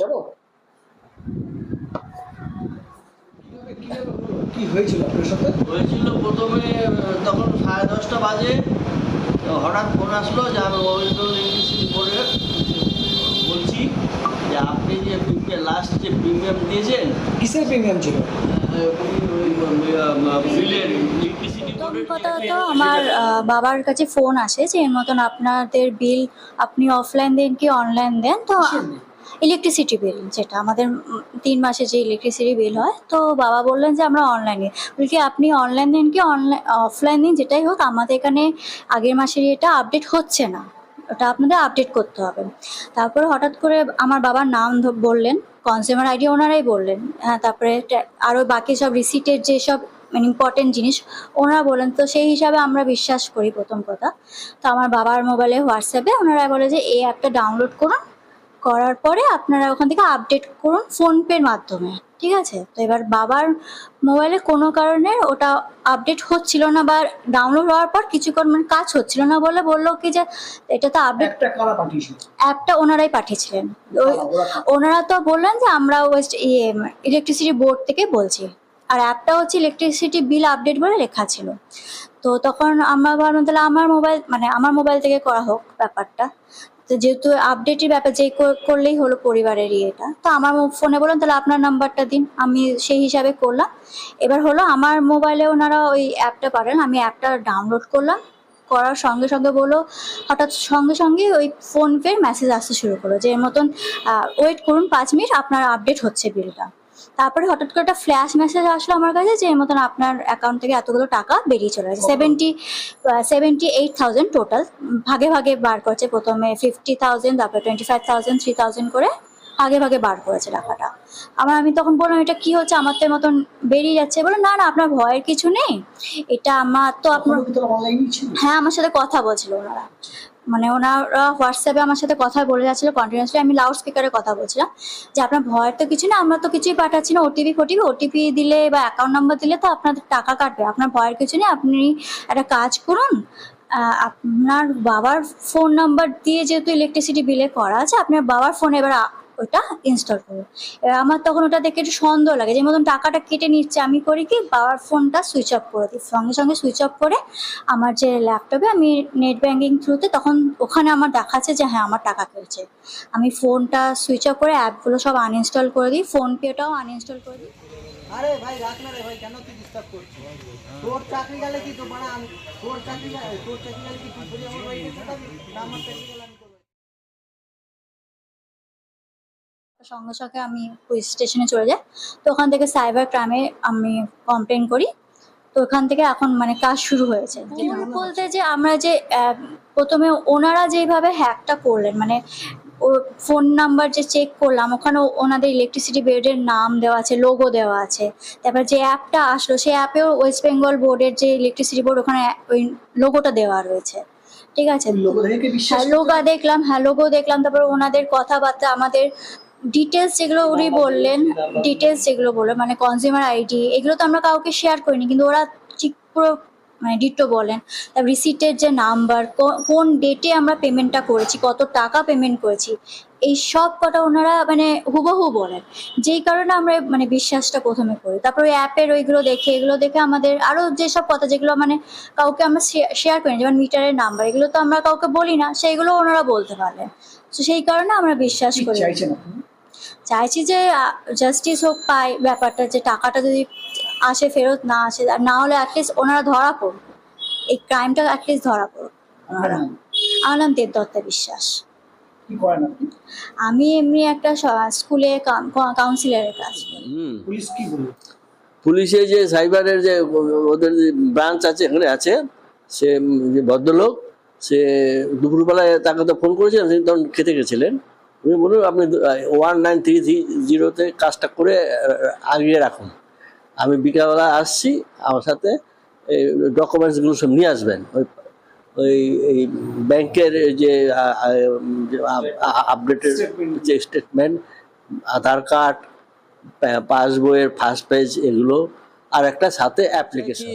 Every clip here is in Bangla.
যাব কি হয়েছিল আপনার সাথে? হয়েছিল প্রথমে তখন সাড়ে দশটা বাজে হঠাৎ ফোন আসলো যে আমি ইলেকট্রিসিটি বলছি যে আপনি যে লাস্ট যে প্রিমিয়াম দিয়েছেন কিসের প্রিমিয়াম ছিল? বিলের কথা তো আমার বাবার কাছে ফোন আসে যে এর মতন আপনাদের বিল আপনি অফলাইন দেন কি অনলাইন দেন? তো ইলেকট্রিসিটি বিল যেটা আমাদের তিন মাসে যে ইলেকট্রিসিটি বিল হয়, তো বাবা বললেন যে আমরা অনলাইনে বলি কি, আপনি অনলাইন দেন কি অনলাইন অফলাইন দিন যেটাই হোক, আমাদের এখানে আগের মাসের এটা আপডেট হচ্ছে না। ওটা আপনাদের আপডেট করতে হবে। তারপরে হঠাৎ করে আমার বাবার নাম বললেন কনজিউমার আইডি ওনারাই বললেন। হ্যাঁ তারপরে আরও বাকি সব রিসিটের যেসব মানে ইম্পর্টেন্ট জিনিস, ওনারা বলেন তো সেই হিসাবে আমরা বিশ্বাস করি প্রথম কথা। তো আমার বাবার মোবাইলে হোয়াটসঅ্যাপে ওনারা বলে যে, এই অ্যাপটা ডাউনলোড করুন করার পরে আপনারা ওখান থেকে আপডেট করুন ফোনপের মাধ্যমে ঠিক আছে? তো এবার বাবার মোবাইলে কোনো কারণে ওটা আপডেট হচ্ছিল না বা ডাউনলোড হওয়ার পর কিছুক্ষণ মানে কাজ হচ্ছিল না বলে বলল কি যে এটা তো আপডেট অ্যাপটা ওনারাই পাঠিয়েছিলেন? ওনারা তো বললেন যে আমরা ওয়েস্ট ইয়ে ইলেকট্রিসিটি বোর্ড থেকে বলছি। আর অ্যাপটা হচ্ছে ইলেকট্রিসিটি বিল আপডেট বলে লেখা ছিল। তো তখন আমরা ভাবলাম তাহলে আমার মোবাইল মানে আমার মোবাইল থেকে করা হোক ব্যাপারটা। তো যেহেতু আপডেটের ব্যাপার যে করলেই হলো পরিবারের ইয়েটা তো আমার ফোনে বলুন তাহলে আপনার নাম্বারটা দিন। আমি সেই হিসাবে করলাম। এবার হলো আমার মোবাইলে ওনারা ওই অ্যাপটা পাঠান আমি অ্যাপটা ডাউনলোড করলাম। করার সঙ্গে সঙ্গে বলো হঠাৎ সঙ্গে সঙ্গে ওই ফোনপের মেসেজ আসতে শুরু করল যে, এর মতন ওয়েট করুন পাঁচ মিনিট আপনার আপডেট হচ্ছে বিলটা তারপরে হঠাৎ করে একটা ফ্ল্যাশ মেসেজ আসলো আমার কাছে যে এর মতন আপনার অ্যাকাউন্ট থেকে এতগুলো টাকা বেরিয়ে চলে গেছে। Seventy seventy eight thousand total ভাগে ভাগে বার করছে প্রথমে। ফিফটি থাউজেন্ড তারপরে twenty five thousand three thousand করে ভাগে ভাগে বার করেছে টাকাটা। আমার আমি তখন বললাম এটা কি হচ্ছে? আমার তো মতন বেরিয়ে যাচ্ছে। বলে না না আপনার ভয়ের কিছু নেই। এটা আমার তো আপনার হ্যাঁ আমার সাথে কথা বলছিল ওনারা। মানে ওনারা হোয়াটসঅ্যাপে আমার সাথে কথা বলে যাচ্ছিল কন্টিনিউসলি আমি লাউড স্পিকারে কথা বলছিলাম যে আপনার ভয়ের তো কিছু না, আমরা তো কিছুই পাঠাচ্ছি না ওটিপি ফোটিপি ওটিপি দিলে বা অ্যাকাউন্ট নাম্বার দিলে তো আপনাদের টাকা কাটবে, আপনার ভয়ের কিছু নেই, আপনি একটা কাজ করুন আপনার বাবার ফোন নাম্বার দিয়ে যেহেতু ইলেকট্রিসিটি বিলে করা আছে, আপনার বাবার ফোনে এবার ওটা ইনস্টল করুন এবার আমার তখন ওটা দেখে একটু সন্দেহ লাগে যে মতন টাকাটা কেটে নিচ্ছে, আমি করি কি? বাবার ফোনটা সুইচ অফ করে দিই। সঙ্গে সঙ্গে সুইচ অফ করে আমার যে ল্যাপটপে আমি নেট ব্যাঙ্কিং থ্রুতে তখন ওখানে আমার দেখাচ্ছে যে হ্যাঁ আমার টাকা কেটেছে। আমি ফোনটা সুইচ অফ করে অ্যাপগুলো সব আনইনস্টল করে দিই ফোনপেটাও আনইনস্টল করে দিই। আরে ভাই, রাখ না রে ভাই, কেন তুই ডিস্টার্ব করছিস? তোর চাকরি গেলে কি তো আমি তোর চাকরি তোর চাকরি গেলে কি তুই গেলে সঙ্গে সঙ্গে আমি পুলিশ স্টেশনে চলে যাই। তো ওখান থেকে সাইবার ক্রাইমে আমি কমপ্লেন করি। তো ওখান থেকে এখন মানে কাজ শুরু হয়েছে। বলতে যে আমরা যে আহ, প্রথমে ওনারা যেভাবে হ্যাকটা করলেন মানে ও ফোন নাম্বার যে চেক করলাম ওখানে ওনাদের ইলেকট্রিসিটি বোর্ডের নাম দেওয়া আছে লোগো দেওয়া আছে। তারপর যে অ্যাপটা আসলো সেই অ্যাপেও ওয়েস্ট বেঙ্গল বোর্ডের যে ইলেকট্রিসিটি বোর্ড ওখানে ওই লোগোটা দেওয়া রয়েছে। ঠিক আছে? হ্যাঁ লোগো দেখলাম হ্যাঁ লোগো দেখলাম তারপর ওনাদের কথাবার্তা আমাদের ডিটেলস যেগুলো উনি বললেন ডিটেলস যেগুলো বললেন মানে কনজিউমার আইডি এগুলো তো আমরা কাউকে শেয়ার করিনি কিন্তু ওরা ঠিক পুরো মানে ডিটো বলেন। তারপর রিসিটের যে নাম্বার কোন ডেটে আমরা পেমেন্টটা করেছি কত টাকা পেমেন্ট করেছি এই সব কটা ওনারা মানে হুবহু বলেন। যেই কারণে আমরা মানে বিশ্বাসটা প্রথমে করি। তারপর ওই অ্যাপের ওইগুলো দেখে এগুলো দেখে আমাদের আরও যেসব কথা যেগুলো মানে কাউকে আমরা শেয়ার করি যেমন মিটারের নাম্বার এগুলো তো আমরা কাউকে বলি না সেইগুলো ওনারা বলতে পারলেন। তো সেই কারণে আমরা বিশ্বাস করি। চাইছি যে জাস্টিস হোক পাই ব্যাপারটা যে টাকাটা যদি আসে ফেরত না আসে আর না হলে অ্যাটলিস্ট ওনারা ধরা পড়ুক। এই ক্রাইমটা অ্যাটলিস্ট ধরা পড়ুক। নাম? আমার নাম দেবদত্তা বিশ্বাস। আমি এমনি একটা স্কুলে কাউন্সিলরের কাজ পুলিশ কি পুলিশে যে সাইবারের যে ওদের যে ব্রাঞ্চ আছে এখানে আছে সে যে ভদ্রলোক সে দুপুরবেলায় তাকে তো ফোন করেছিলেন তিনি তখন খেতে গেছিলেন। উনি বলুন আপনি ওয়ান নাইন থ্রি থ্রি জিরোতে কাজটা করে আগিয়ে রাখুন। আমি বিকালবেলা আসছি আমার সাথে এই ডকুমেন্টসগুলো সব নিয়ে আসবেন। ওই ওই এই ব্যাংকের যে আপডেটের যে স্টেটমেন্ট আধার কার্ড পাসবইয়ের ফার্স্ট পেজ এগুলো আর একটা সাথে অ্যাপ্লিকেশন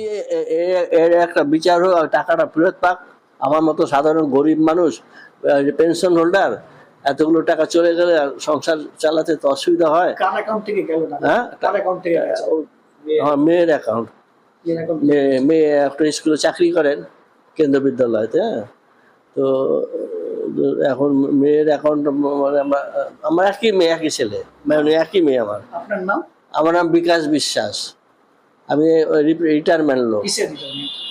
এর একটা বিচার হোক টাকাটা ফেরত পাক। আমার মতো সাধারণ গরিব মানুষ পেনশন হোল্ডার এতগুলো টাকা চলে গেলে আর সংসার চালাতে তো অসুবিধা হয়। হ্যাঁ? আমার মেয়ের অ্যাকাউন্ট মেয়ে একটা স্কুলে চাকরি করেন কেন্দ্র বিদ্যালয়তে হ্যাঁ? তো এখন মেয়ের অ্যাকাউন্ট মানে আমরা আমার একই মেয়ে একই ছেলে। মানে একই মেয়ে আমার। আপনার নাম? আমার নাম বিকাশ বিশ্বাস। আমি রিটায়ারমেন্ট লোক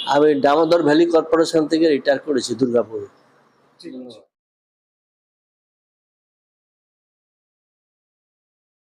আমি দামোদর ভ্যালি কর্পোরেশন থেকে রিটায়ার করেছি দুর্গাপুরে।